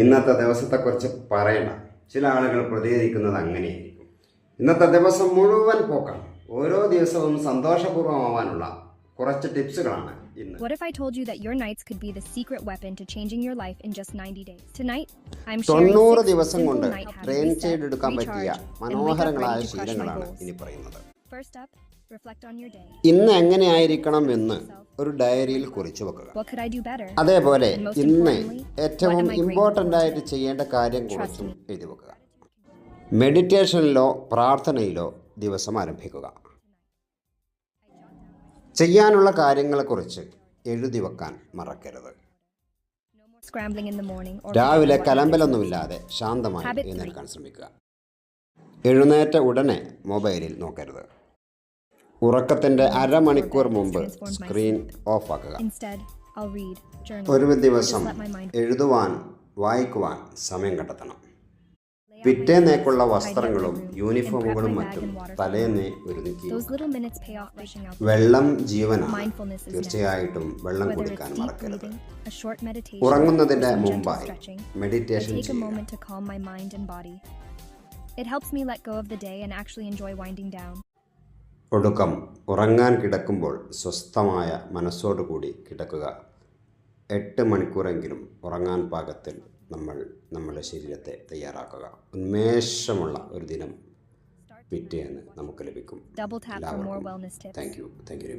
ഇന്നത്തെ ദിവസത്തെക്കുറിച്ച് പറയണ്ട ചില ആളുകൾ പ്രതികരിക്കുന്നത് അങ്ങനെയായിരിക്കും ഇന്നത്തെ ദിവസം മുഴുവൻ പോക്കാണ് ഓരോ ദിവസവും സന്തോഷപൂർവമാവാനുള്ള കുറച്ച് ടിപ്സുകളാണ് What if I told you that your nights could be the secret weapon to changing your life in just 90 days? Tonight, I'm sharing തൊണ്ണൂറ് six ദിവസം simple കൊണ്ട് ട്രെയിൻ ചെയ്തെടുക്കാൻ പറ്റിയ മനോഹരങ്ങളായ ശീലങ്ങളാണ്. ഇനി പറയുന്നത് First up, reflect on your day. ഇന്ന് എങ്ങനെയായിരിക്കണം എന്ന് ഒരു ഡയറിയിൽ കുറിച്ചു വെക്കുക? അതേപോലെ ഇന്ന് ഏറ്റവും ഇമ്പോർട്ടന്റ് ആയിട്ട് ചെയ്യേണ്ട കാര്യം കുറിച്ചും എഴുതി വെക്കുക. മെഡിറ്റേഷനിലോ പ്രാർത്ഥനയിലോ ദിവസം ആരംഭിക്കുക. ചെയ്യാനുള്ള കാര്യങ്ങളെക്കുറിച്ച് എഴുതി വെക്കാൻ മറക്കരുത്. രാവിലെ. കലമ്പലൊന്നുമില്ലാതെ ശാന്തമായി. എഴുന്നേൽക്കാൻ ശ്രമിക്കുക. എഴുന്നേറ്റ ഉടനെ മൊബൈലിൽ നോക്കരുത്. ഉറക്കത്തിന്റെ അരമണിക്കൂർ മുമ്പ് സ്ക്രീൻ ഓഫ് ആക്കുക ഒരു ദിവസം എഴുതുവാൻ വായിക്കുവാൻ സമയം കണ്ടെത്തണം. പിറ്റേന്നേക്കുള്ള വസ്ത്രങ്ങളും യൂണിഫോമുകളും മറ്റും തലേന്നേ ഒരുക്കി വെള്ളം ജീവനാണ്. തീർച്ചയായിട്ടും വെള്ളം കുടിക്കാൻ മറക്കരുത്. ഉറങ്ങുന്നതിന്റെ മുമ്പായി മെഡിറ്റേഷൻ ചെയ്യുക. It helps me let go of the day. ഒടുക്കം ഉറങ്ങാൻ കിടക്കുമ്പോൾ സ്വസ്ഥമായ മനസ്സോടുകൂടി കിടക്കുക. എട്ട് മണിക്കൂറെങ്കിലും ഉറങ്ങാൻ പാകത്തിൽ നമ്മൾ നമ്മുടെ ശരീരത്തെ തയ്യാറാക്കുക. ഉന്മേഷമുള്ള ഒരു ദിനം പിറ്റേന്ന് നമുക്ക് ലഭിക്കും. Thank you thank you